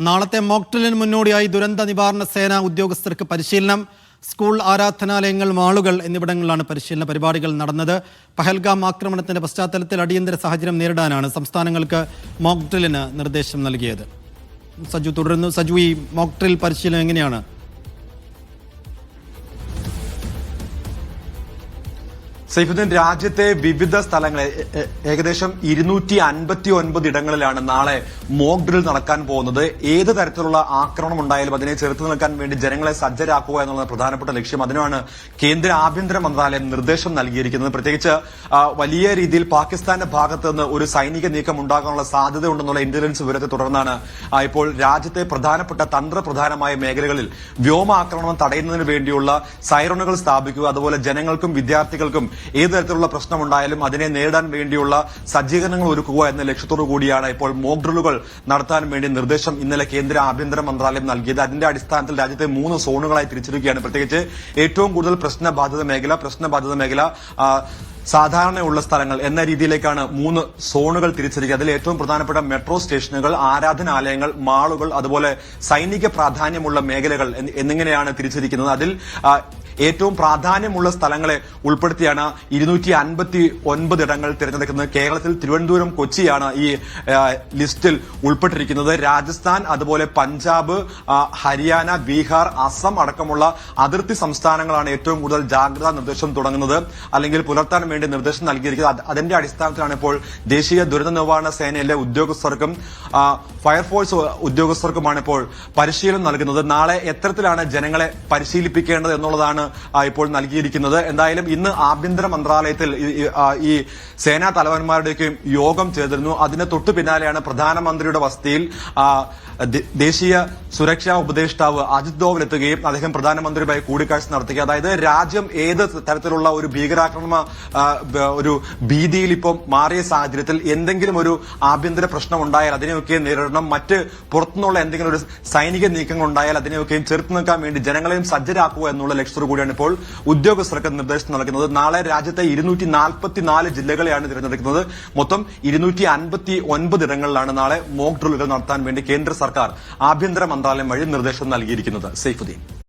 നാളത്തെ മോക്ട്രിലിന് മുന്നോടിയായി ദുരന്ത നിവാരണ സേന ഉദ്യോഗസ്ഥർക്ക് പരിശീലനം സ്കൂൾ ആരാധനാലയങ്ങൾ മാളുകൾ എന്നിവിടങ്ങളിലാണ് പരിശീലന പരിപാടികൾ നടന്നത്. പഹൽഗാം ആക്രമണത്തിന്റെ പശ്ചാത്തലത്തിൽ അടിയന്തര സാഹചര്യം നേരിടാനാണ് സംസ്ഥാനങ്ങൾക്ക് മോക്ട്രിലിന് നിർദ്ദേശം നൽകിയത്. സജു തുടരുന്നു. സജു ഈ മോക്ട്രിൽ പരിശീലനം എങ്ങനെയാണ്? സൈഫുദ്ദീൻ രാജ്യത്തെ വിവിധ സ്ഥലങ്ങളിൽ ഏകദേശം ഇരുന്നൂറ്റി അൻപത്തി ഒൻപത് ഇടങ്ങളിലാണ് നാളെ മോക്ക് ഡ്രിൽ നടക്കാൻ പോകുന്നത്. ഏത് തരത്തിലുള്ള ആക്രമണം ഉണ്ടായാലും അതിനെ ചെറുത്തു നിൽക്കാൻ വേണ്ടി ജനങ്ങളെ സജ്ജരാക്കുക എന്നുള്ള പ്രധാനപ്പെട്ട ലക്ഷ്യം. അതിനാണ് കേന്ദ്ര ആഭ്യന്തര മന്ത്രാലയം നിർദ്ദേശം നൽകിയിരിക്കുന്നത്. പ്രത്യേകിച്ച് വലിയ രീതിയിൽ പാകിസ്ഥാന്റെ ഭാഗത്ത് നിന്ന് ഒരു സൈനിക നീക്കം ഉണ്ടാകാനുള്ള സാധ്യത ഉണ്ടെന്നുള്ള ഇന്റലിജൻസ് വിവരത്തെ തുടർന്നാണ് ഇപ്പോൾ രാജ്യത്തെ പ്രധാനപ്പെട്ട തന്ത്രപ്രധാനമായ മേഖലകളിൽ വ്യോമാക്രമണം തടയുന്നതിന് വേണ്ടിയുള്ള സൈറണുകൾ സ്ഥാപിക്കുക അതുപോലെ ജനങ്ങൾക്കും വിദ്യാർത്ഥികൾക്കും ഏത് തരത്തിലുള്ള പ്രശ്നമുണ്ടായാലും അതിനെ നേരിടാൻ വേണ്ടിയുള്ള സജ്ജീകരണങ്ങൾ ഒരുക്കുക എന്ന ലക്ഷ്യത്തോടു കൂടിയാണ് ഇപ്പോൾ മോക് ഡ്രില്ലുകൾ നടത്താൻ വേണ്ടി നിർദ്ദേശം ഇന്നലെ കേന്ദ്ര ആഭ്യന്തര മന്ത്രാലയം നൽകിയത്. അതിന്റെ അടിസ്ഥാനത്തിൽ രാജ്യത്തെ മൂന്ന് സോണുകളായി തിരിച്ചിരിക്കുകയാണ്. പ്രത്യേകിച്ച് ഏറ്റവും കൂടുതൽ പ്രശ്നബാധിത മേഖല പ്രശ്നബാധിത മേഖല സാധാരണയുള്ള സ്ഥലങ്ങൾ എന്ന രീതിയിലേക്കാണ് മൂന്ന് സോണുകൾ തിരിച്ചിരിക്കുക. അതിൽ ഏറ്റവും പ്രധാനപ്പെട്ട മെട്രോ സ്റ്റേഷനുകൾ ആരാധനാലയങ്ങൾ മാളുകൾ അതുപോലെ സൈനിക പ്രാധാന്യമുള്ള മേഖലകൾ എന്ന് എന്നിങ്ങനെയാണ് തിരിച്ചിരിക്കുന്നത്. അതിൽ ഏറ്റവും പ്രാധാന്യമുള്ള സ്ഥലങ്ങളെ ഉൾപ്പെടുത്തിയാണ് ഇരുന്നൂറ്റി അൻപത്തി ഒൻപത് ഇടങ്ങൾ തിരഞ്ഞെടുക്കുന്നത്. കേരളത്തിൽ തിരുവനന്തപുരം കൊച്ചിയാണ് ഈ ലിസ്റ്റിൽ ഉൾപ്പെട്ടിരിക്കുന്നത്. രാജസ്ഥാൻ അതുപോലെ പഞ്ചാബ് ഹരിയാന ബീഹാർ അസം അടക്കമുള്ള അതിർത്തി സംസ്ഥാനങ്ങളാണ് ഏറ്റവും കൂടുതൽ ജാഗ്രതാ നിർദ്ദേശം തുടങ്ങുന്നത്. അല്ലെങ്കിൽ പുലർത്താൻ വേണ്ടി നിർദ്ദേശം നൽകിയിരിക്കുന്നത്. അതിന്റെ അടിസ്ഥാനത്തിലാണ് ഇപ്പോൾ ദേശീയ ദുരന്ത നിവാരണ സേനയിലെ ഉദ്യോഗസ്ഥർക്കും ഫയർഫോഴ്സ് ഉദ്യോഗസ്ഥർക്കുമാണ് ഇപ്പോൾ പരിശീലനം നൽകുന്നത്. നാളെ എത്തരത്തിലാണ് ജനങ്ങളെ പരിശീലിപ്പിക്കേണ്ടത് എന്നുള്ളതാണ് ഇപ്പോൾ നൽകിയിരിക്കുന്നത്. എന്തായാലും ഇന്ന് ആഭ്യന്തര മന്ത്രാലയത്തിൽ ഈ- ഈ- സേനാ തലവന്മാരുടെയൊക്കെയും യോഗം ചേർന്നിരുന്നു. അതിന് തൊട്ടു പിന്നാലെയാണ് പ്രധാനമന്ത്രിയുടെ വസതിയിൽ ദേശീയ സുരക്ഷാ ഉപദേഷ്ടാവ് അജിത് ദോവൽ എത്തുകയും അദ്ദേഹം പ്രധാനമന്ത്രിയുമായി കൂടിക്കാഴ്ച നടത്തുകയും അതായത് രാജ്യം ഏത് തരത്തിലുള്ള ഒരു ഭീകരാക്രമണ ഒരു ഭീതിയിൽ ഇപ്പം മാറിയ സാഹചര്യത്തിൽ എന്തെങ്കിലും ഒരു ആഭ്യന്തര പ്രശ്നം ഉണ്ടായാൽ അതിനെയൊക്കെ നേരിടണം. മറ്റ് പുറത്തുനിന്നുള്ള എന്തെങ്കിലും ഒരു സൈനിക നീക്കങ്ങൾ ഉണ്ടായാൽ അതിനെയൊക്കെയും ചെറുത്തു നിൽക്കാൻ വേണ്ടി ജനങ്ങളെയും സജ്ജരാക്കുക എന്നുള്ള ലക്ഷ്യത്തോടു കൂടിയാണ് ഇപ്പോൾ ഉദ്യോഗസ്ഥർക്ക് നിർദ്ദേശം നൽകുന്നത്. നാളെ രാജ്യത്തെ ഇരുന്നൂറ്റി നാൽപ്പത്തിനാല് ജില്ലകളെയാണ് തിരഞ്ഞെടുക്കുന്നത്. മൊത്തം ഇരുന്നൂറ്റി അൻപത്തി ഒൻപത് ഇടങ്ങളിലാണ് നാളെ മോക്ക് ഡ്രില്ലുകൾ നടത്താൻ വേണ്ടി കേന്ദ്ര സർക്കാർ ആഭ്യന്തര മന്ത്രാലയം വഴി നിർദ്ദേശം നൽകിയിരിക്കുന്നത്. സൈഫുദ്ദീൻ.